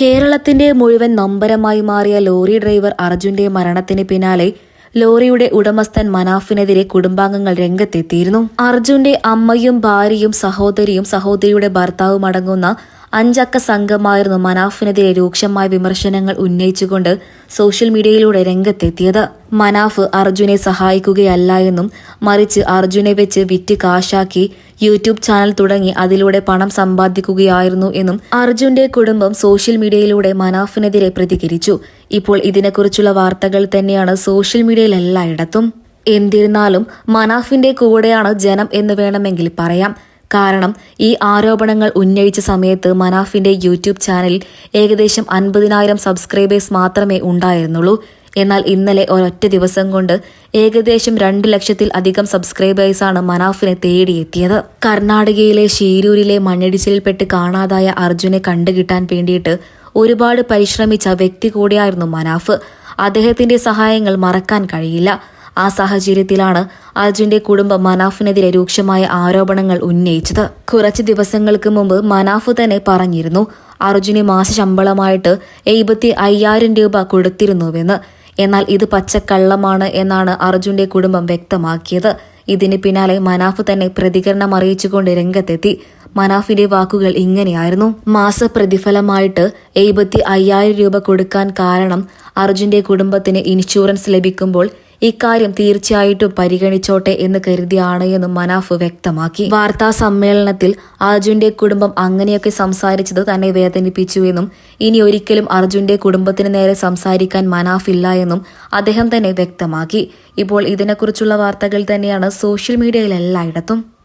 കേരളത്തിന്റെ മുഴുവൻ നമ്പരമായി മാറിയ ലോറി ഡ്രൈവർ അർജുന്റെ മരണത്തിന് പിന്നാലെ ലോറിയുടെ ഉടമസ്ഥൻ മനാഫിനെതിരെ കുടുംബാംഗങ്ങൾ രംഗത്തെത്തിയിരുന്നു. അർജുന്റെ അമ്മയും ഭാര്യയും സഹോദരിയും സഹോദരിയുടെ ഭർത്താവും അടങ്ങുന്ന അഞ്ചക്ക സംഘമായിരുന്നു മനാഫിനെതിരെ രൂക്ഷമായ വിമർശനങ്ങൾ ഉന്നയിച്ചുകൊണ്ട് സോഷ്യൽ മീഡിയയിലൂടെ രംഗത്തെത്തിയത്. മനാഫ് അർജുനെ സഹായിക്കുകയല്ല എന്നും മറിച്ച് അർജുനെ വെച്ച് വിറ്റ് കാശാക്കി യൂട്യൂബ് ചാനൽ തുടങ്ങി അതിലൂടെ പണം സമ്പാദിക്കുകയായിരുന്നു എന്നും അർജുന്റെ കുടുംബം സോഷ്യൽ മീഡിയയിലൂടെ മനാഫിനെതിരെ പ്രതികരിച്ചു. ഇപ്പോൾ ഇതിനെക്കുറിച്ചുള്ള വാർത്തകൾ തന്നെയാണ് സോഷ്യൽ മീഡിയയിൽ എല്ലായിടത്തും. എന്നിരുന്നാലും മനാഫിന്റെ കൂടെയാണ് ജനം എന്ന് വേണമെങ്കിൽ പറയാം. കാരണം ഈ ആരോപണങ്ങൾ ഉന്നയിച്ച സമയത്ത് മനാഫിന്റെ യൂട്യൂബ് ചാനലിൽ ഏകദേശം അൻപതിനായിരം സബ്സ്ക്രൈബേഴ്സ് മാത്രമേ ഉണ്ടായിരുന്നുള്ളൂ. എന്നാൽ ഇന്നലെ ഒരൊറ്റ ദിവസം കൊണ്ട് ഏകദേശം രണ്ട് ലക്ഷത്തിൽ അധികം സബ്സ്ക്രൈബേഴ്സാണ് മനാഫിനെ തേടിയെത്തിയത്. കർണാടകയിലെ ഷീരൂരിലെ മണ്ണിടിച്ചിലിൽപ്പെട്ട് കാണാതായ അർജുനെ കണ്ടുകിട്ടാൻ വേണ്ടിയിട്ട് ഒരുപാട് പരിശ്രമിച്ച വ്യക്തി കൂടിയായിരുന്നു മനാഫ്. അദ്ദേഹത്തിന്റെ സഹായങ്ങൾ മറക്കാൻ കഴിയില്ല. ആ സാഹചര്യത്തിലാണ് അർജുന്റെ കുടുംബം മനാഫിനെതിരെ രൂക്ഷമായ ആരോപണങ്ങൾ ഉന്നയിച്ചത്. കുറച്ച് ദിവസങ്ങൾക്ക് മുമ്പ് മനാഫ് തന്നെ പറഞ്ഞിരുന്നു അർജുന് മാസ ശമ്പളമായിട്ട് എഴുപത്തി അയ്യായിരം രൂപ കൊടുത്തിരുന്നുവെന്ന്. എന്നാൽ ഇത് പച്ചക്കള്ളമാണ് എന്നാണ് അർജുന്റെ കുടുംബം വ്യക്തമാക്കിയത്. ഇതിന് പിന്നാലെ മനാഫ് തന്നെ പ്രതികരണം അറിയിച്ചുകൊണ്ട് രംഗത്തെത്തി. മനാഫിന്റെ വാക്കുകൾ ഇങ്ങനെയായിരുന്നു. മാസ പ്രതിഫലമായിട്ട് എഴുപത്തി അയ്യായിരം രൂപ കൊടുക്കാൻ കാരണം അർജുന്റെ കുടുംബത്തിന് ഇൻഷുറൻസ് ലഭിക്കുമ്പോൾ ഇക്കാര്യം തീർച്ചയായിട്ടും പരിഗണിച്ചോട്ടെ എന്ന് കരുതിയാണ് എന്നും മനാഫ് വ്യക്തമാക്കി. വാർത്താ സമ്മേളനത്തിൽ അർജുന്റെ കുടുംബം അങ്ങനെയൊക്കെ സംസാരിച്ചത് തന്നെ വേദനിപ്പിച്ചു എന്നും ഇനി ഒരിക്കലും അർജുന്റെ കുടുംബത്തിന് നേരെ സംസാരിക്കാൻ മനാഫ് ഇല്ല എന്നും അദ്ദേഹം തന്നെ വ്യക്തമാക്കി. ഇപ്പോൾ ഇതിനെക്കുറിച്ചുള്ള വാർത്തകൾ തന്നെയാണ് സോഷ്യൽ മീഡിയയിൽ എല്ലായിടത്തും.